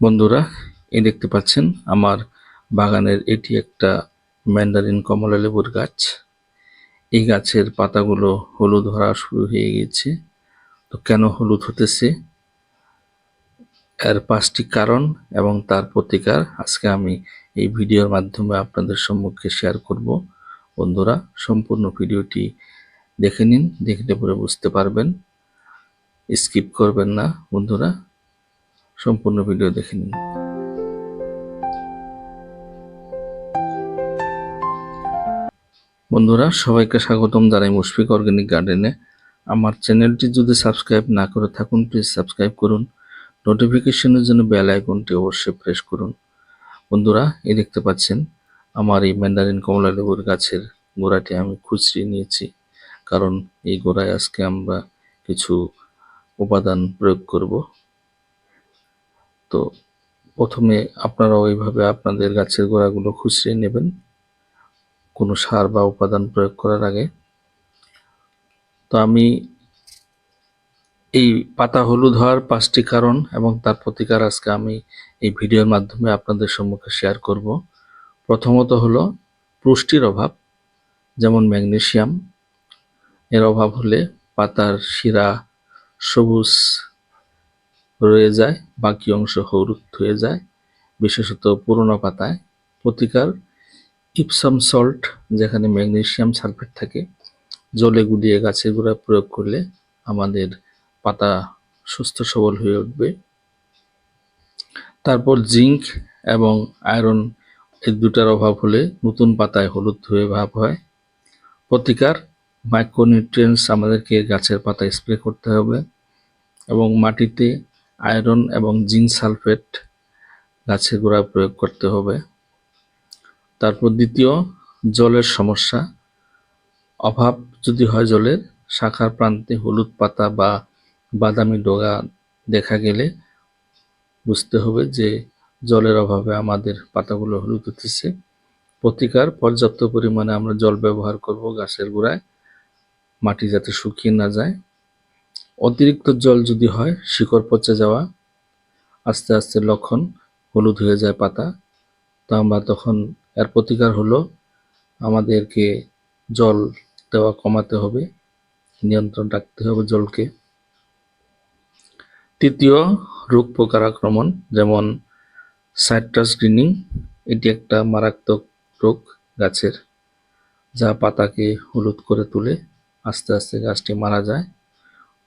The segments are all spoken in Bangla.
বন্ধুরা, এই দেখতে পাচ্ছেন আমার বাগানের এটি একটা ম্যান্ডারিন কমলা লেবুর গাছ। এই গাছের পাতাগুলো হলুদ ধরা শুরু হয়ে গেছে তো কেন হলুদ হতেছে? এর পাঁচটি কারণ এবং তার প্রতিকার আজকে আমি এই ভিডিওর মাধ্যমে আপনাদের সম্মুখে শেয়ার করব। বন্ধুরা, সম্পূর্ণ ভিডিওটি দেখে নিন দেখলে পরে বুঝতে পারবেন। স্কিপ করবেন না, বন্ধুরা। সম্পূর্ণ ভিডিও দেখে নিন। বন্ধুরা, সবাইকে স্বাগতম জানাই মুশফিক অর্গানিক গার্ডেনে। আমার চ্যানেলটি যদি সাবস্ক্রাইব না করে থাকুন, প্লিজ সাবস্ক্রাইব করুন। নোটিফিকেশনের জন্য বেল আইকনটি অবশ্যই প্রেস করুন। বন্ধুরা, এই দেখতে পাচ্ছেন, আমার এই ম্যান্ডারিন কমলা লেবুর গাছের গোড়াটি আমি খুচরিয়ে নিয়েছি। কারণ এই গোড়ায় আজকে আমরা কিছু উপাদান প্রয়োগ করব। তো প্রথমে আপনারা ওইভাবে আপনাদের গাছের গোড়াগুলো খুচরিয়ে নেবেন। কোনো সার বা উপাদান প্রয়োগ করার আগে। তো আমি এই পাতা হলুদ হওয়ার পাঁচটি কারণ এবং তার প্রতিকার আজকে আমি এই ভিডিওর মাধ্যমে আপনাদের সম্মুখে শেয়ার করব। প্রথমত হলো পুষ্টির অভাব, যেমন ম্যাগনেসিয়াম। এর অভাব হলে পাতার শিরা সবুজ রয়ে যায়, বাকি অংশ হলুদ হয়ে যায়, বিশেষত পুরনো পাতায়। প্রতিকার, ইপসাম সল্ট, যেখানে ম্যাগনেসিয়াম সালফেট থাকে, জলে গুলিয়ে গাছের গোড়ায় প্রয়োগ করলে আমাদের পাতা সুস্থ সবল হয়ে উঠবে। তারপর জিঙ্ক এবং আয়রন, এই দুটার অভাব হলে নতুন পাতায় হলুদ হয়ে ভাব হয়। প্রতিকার, মাইক্রোনিউট্রিয়েন্টস আমাদেরকে গাছের পাতায় স্প্রে করতে হবে এবং মাটিতে আয়রন এবং জিঙ্ক সালফেট গাছের গোড়ায় প্রয়োগ করতে হবে। তারপর দ্বিতীয়, জলের সমস্যা। অভাব যদি হয় জলের, শাখার প্রান্তে হলুদ পাতা বা বাদামি ডগা দেখা গেলে বুঝতে হবে যে জলের অভাবে আমাদের পাতাগুলো হলুদ হতেছে। প্রতিকার, পর্যাপ্ত পরিমাণে আমরা জল ব্যবহার করব গাছের গোড়ায়, মাটি যাতে শুকিয়ে না যায়। অতিরিক্ত জল যদি হয়, শিকড় পচে যাওয়া, আস্তে আস্তে লক্ষণ হলুদ হয়ে যায় পাতা। তো আমরা তখন এর প্রতিকার হলো আমাদেরকে জল দেওয়া কমাতে হবে, নিয়ন্ত্রণ রাখতে হবে জলকে। তৃতীয়, রোগ পোকার আক্রমণ যেমন সাইট্রাস গ্রিনিং, এটি একটা মারাত্মক রোগ গাছের, যা পাতাকে হলুদ করে তুলে আস্তে আস্তে গাছটি মারা যায়।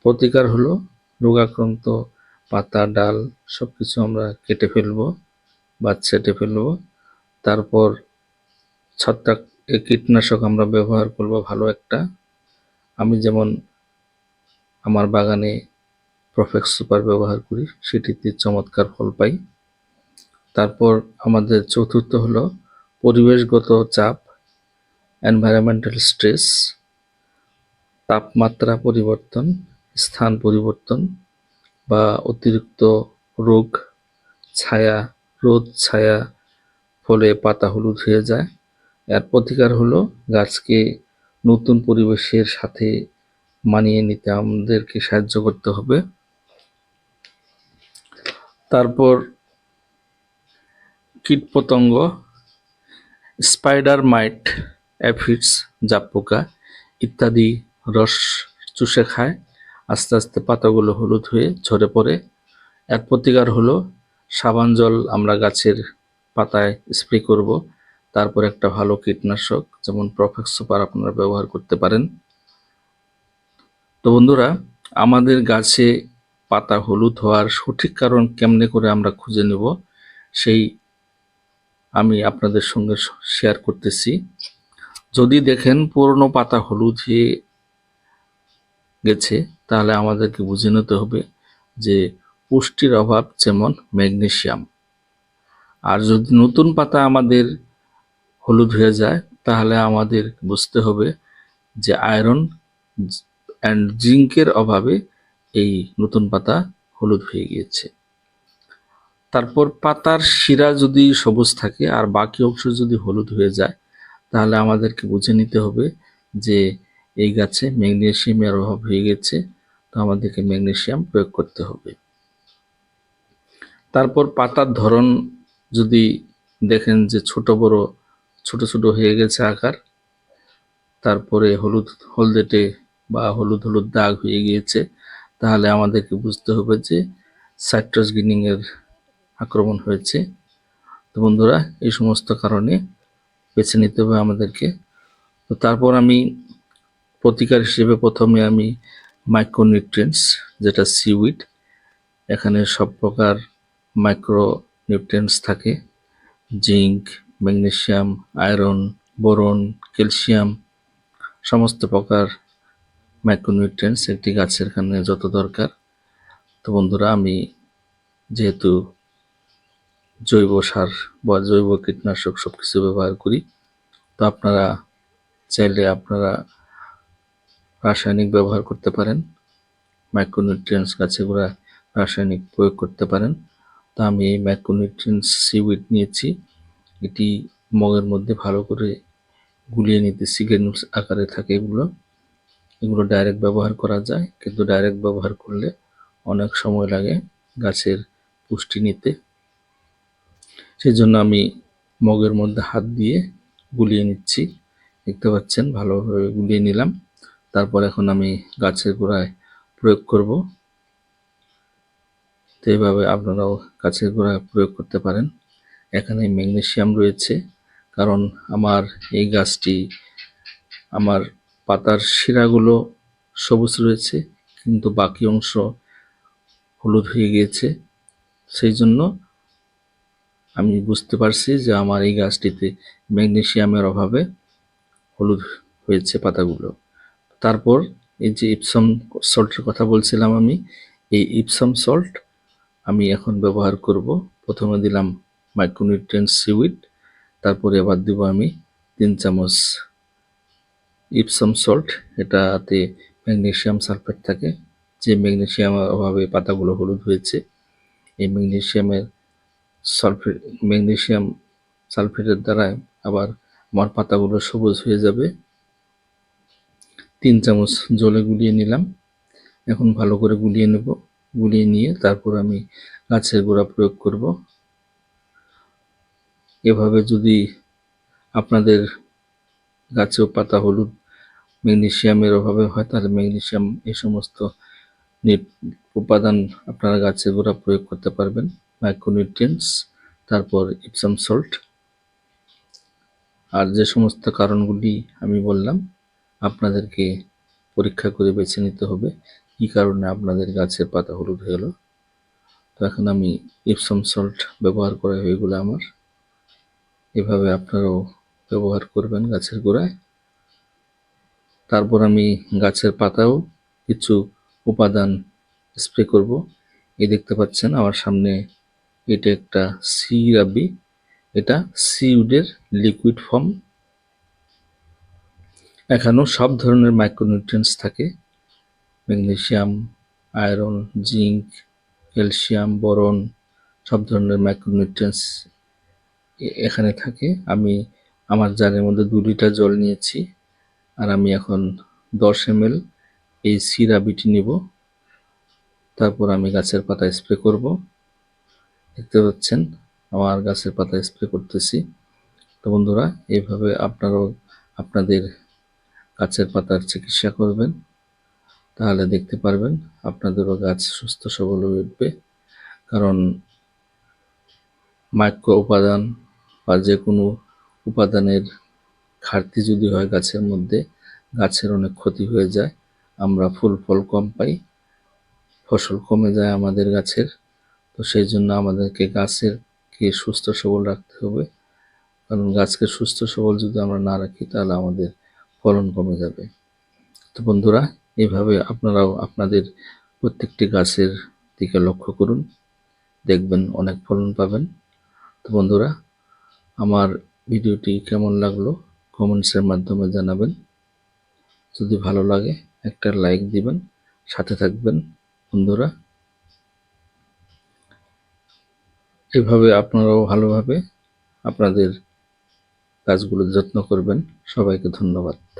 প্রতিকার হলো রোগাক্রান্ত পাতা, ডাল সব কিছু আমরা কেটে ফেলব বা ছেটে ফেলব। তারপর ছত্রাক, এ কীটনাশক আমরা ব্যবহার করব ভালো একটা। আমি যেমন আমার বাগানে প্রফেক্ট সুপার ব্যবহার করি, সেটিতে চমৎকার ফল পাই। তারপর আমাদের চতুর্থ হলো পরিবেশগত চাপ এনভায়রনমেন্টাল স্ট্রেস তাপমাত্রা পরিবর্তন স্থান পরিবর্তন বা অতিরিক্ত রোগ, ছায়া, রোদ, ছায়া, ফলে পাতা হলুদ হয়ে যায়। এর প্রতিকার হলো গাছকে নতুন পরিবেশের সাথে মানিয়ে নিতে আমাদেরকে সাহায্য করতে হবে। তারপর কীটপতঙ্গ স্পাইডার মাইট অ্যাফিডস জাপ পোকা ইত্যাদি রস চুষে খায়। আস্তে আস্তে পাতাগুলো হলুদ হয়ে ঝরে পড়ে। এর প্রতিকার হলো, সাবান জল আমরা গাছের পাতায় স্প্রে করব। তারপর একটা ভালো কীটনাশক, যেমন প্রফেক্স সুপার আপনারা ব্যবহার করতে পারেন। তো বন্ধুরা, আমাদের গাছে পাতা হলুদ হওয়ার সঠিক কারণ কেমনে করে আমরা খুঁজে নেব, সেই আমি আপনাদের সঙ্গে শেয়ার করতেছি। যদি দেখেন পুরনো পাতা হলুদ হয়ে গেছে, তাহলে আমাদেরকে বুঝে নিতে হবে যে পুষ্টির অভাব যেমন ম্যাগনেশিয়াম। আর যদি নতুন পাতা আমাদের হলুদ হয়ে যায়, তাহলে আমাদের বুঝতে হবে যে আয়রন অ্যান্ড জিঙ্কের অভাবে এই নতুন পাতা হলুদ হয়ে গিয়েছে। তারপর পাতার শিরা যদি সবুজ থাকে আর বাকি অংশ যদি হলুদ হয়ে যায়, তাহলে আমাদেরকে বুঝে নিতে হবে যে এই গাছে ম্যাগনেশিয়ামের অভাব হয়ে গেছে, তো আমাদেরকে ম্যাগনেশিয়াম প্রয়োগ করতে হবে। তারপর পাতার ধরন যদি দেখেন যে ছোট বড়, ছোট ছোট হয়ে গেছে আকার, তারপরে হলুদ, হলদেটে বা হলুদ হলুদ দাগ হয়ে গিয়েছে, তাহলে আমাদেরকে বুঝতে হবে যে সাইট্রাস গ্রিনিং এর আক্রমণ হয়েছে। তো বন্ধুরা, এই সমস্ত কারণে বেছে নিতে হবে আমাদেরকে। তো তারপর আমি প্রতিকার হিসেবে প্রথমে আমি মাইক্রোনিউট্রিয়েন্টস যেটা সিউইড এখানে সব প্রকার মাইক্রো নিউট্রিয়েন্টস থাকে। Zinc magnesium iron, boron, calcium, সমস্ত প্রকার মাইক্রোনিউট্রিয়েন্টস একটি গাছের এখানে যত দরকার। তো বন্ধুরা, আমি যেহেতু জৈব সার বা জৈব কীটনাশক সব কিছু ব্যবহার করি, তো আপনারা চাইলে আপনারা রাসায়নিক ব্যবহার করতে পারেন মাইক্রোনিউট্রিয়েন্টস গাছে গোড়া রাসায়নিক প্রয়োগ করতে পারেন। তো আমি এই মাইক্রোনিউট্রিয়েন্টস সিউইড নিয়েছি, এটি মগের মধ্যে ভালো করে গুলিয়ে নিতেছি গ্রেনুলস আকারে থাকে এগুলো। এগুলো ডাইরেক্ট ব্যবহার করা যায়, কিন্তু ডাইরেক্ট ব্যবহার করলে অনেক সময় লাগে গাছের পুষ্টি নিতে। সেই জন্য আমি মগের মধ্যে হাত দিয়ে গুলিয়ে নিচ্ছি। দেখতে পাচ্ছেন, ভালোভাবে গুলিয়ে নিলাম। তারপর এখন আমি গাছের গোড়ায় প্রয়োগ করব। তো এইভাবে আপনারাও গাছের গোড়ায় প্রয়োগ করতে পারেন। এখানে ম্যাগনেসিয়াম রয়েছে, কারণ আমার এই গাছটি, আমার পাতার শিরাগুলো সবুজ রয়েছে, কিন্তু বাকি অংশ হলুদ হয়ে গিয়েছে। সেই জন্য আমি বুঝতে পারছি যে আমার এই গাছটিতে ম্যাগনেসিয়ামের অভাবে হলুদ হয়েছে পাতাগুলো। তারপর এই যে ইপসম সল্টের কথা বলছিলাম আমি, এই ইপসম সল্ট আমি এখন ব্যবহার করব। প্রথমে দিলাম মাইক্রোনিউট্রিয়েন্ট সিউইড তারপরে আবার দিব আমি তিন চামচ ইপসম সল্ট এটাতে ম্যাগনেসিয়াম সালফেট থাকে। যে ম্যাগনেসিয়ামের অভাবে পাতাগুলো হলুদ হয়েছে, এই ম্যাগনেসিয়ামের সালফেট ম্যাগনেশিয়াম সালফেটের দ্বারায় আবার আমার পাতাগুলো সবুজ হয়ে যাবে। তিন চামচ জলে গুলিয়ে নিলাম। এখন ভালো করে গুলিয়ে নেব। গুলিয়ে নিয়ে তারপর আমি গাছের গোড়া প্রয়োগ করব। এভাবে যদি আপনাদের গাছেও পাতা, হলুদ ম্যাগনেসিয়ামের অভাবে হয়, তাহলে ম্যাগনেসিয়াম এই সমস্ত উপাদান আপনারা গাছের গোড়া প্রয়োগ করতে পারবেন। মাইক্রোনিউট্রিয়েন্টস, তারপর ইপসাম সল্ট আর যে সমস্ত কারণগুলি আমি বললাম আপনাদেরকে পরীক্ষা করে বেছে নিতে হবে। কি কারণে আপনাদের গাছের পাতা হলুদ হয়ে গেল তো এখন আমি ইপসাম সল্ট ব্যবহার করা হয়ে গেলো আমার। এভাবে আপনারাও ব্যবহার করবেন গাছের গোড়ায়। তারপর আমি গাছের পাতাও কিছু উপাদান স্প্রে করব। এই দেখতে পাচ্ছেন আমার সামনে এটা একটা সি রাবি। এটা সিউডের লিকুইড ফর্ম এখানেও সব ধরনের মাইক্রোনিউট্রিয়েন্টস থাকে। Magnesium iron zinc calcium boron সব ধরনের মাইক্রোনিউট্রিয়েন্টস এখানে থাকে। আমি আমার জারের মধ্যে দু লিটার জল নিয়েছি আর আমি এখন দশ এম এই সিরাবিটি নিব। তারপর আমি গাছের পাতা স্প্রে করব। দেখতে পাচ্ছেন, আমার গাছের পাতা স্প্রে করতেছি। তো বন্ধুরা এইভাবে আপনারাও আপনাদের গাছের পাতার চিকিৎসা করবেন, তাহলে দেখতে পারবেন আপনাদেরও গাছ সুস্থ সবল হয়ে উঠবে। কারণ মাইক্রো উপাদান বা যে কোনো উপাদানের ঘাটতি যদি হয় গাছের মধ্যে, গাছের অনেক ক্ষতি হয়ে যায়। আমরা ফুল ফল কম পাই, ফসল কমে যায় আমাদের গাছের। তো সেই জন্য আমাদেরকে গাছের কে সুস্থ সবল রাখতে হবে। কারণ গাছকে সুস্থ সবল যদি আমরা না রাখি, তাহলে আমাদের ফলন কমে যাবে। তো বন্ধুরা এইভাবে আপনারাও আপনাদের প্রত্যেকটি গাছের দিকে লক্ষ্য করুন, দেখবেন অনেক ফলন পাবেন। তো বন্ধুরা, আমার ভিডিওটি কেমন লাগল কমেন্টসের মাধ্যমে জানাবেন। যদি ভালো লাগে, একটা লাইক দিবেন, সাথে থাকবেন বন্ধুরা। এভাবে আপনারাও ভালোভাবে আপনাদের গাছগুলোর যত্ন করবেন। সবাইকে ধন্যবাদ।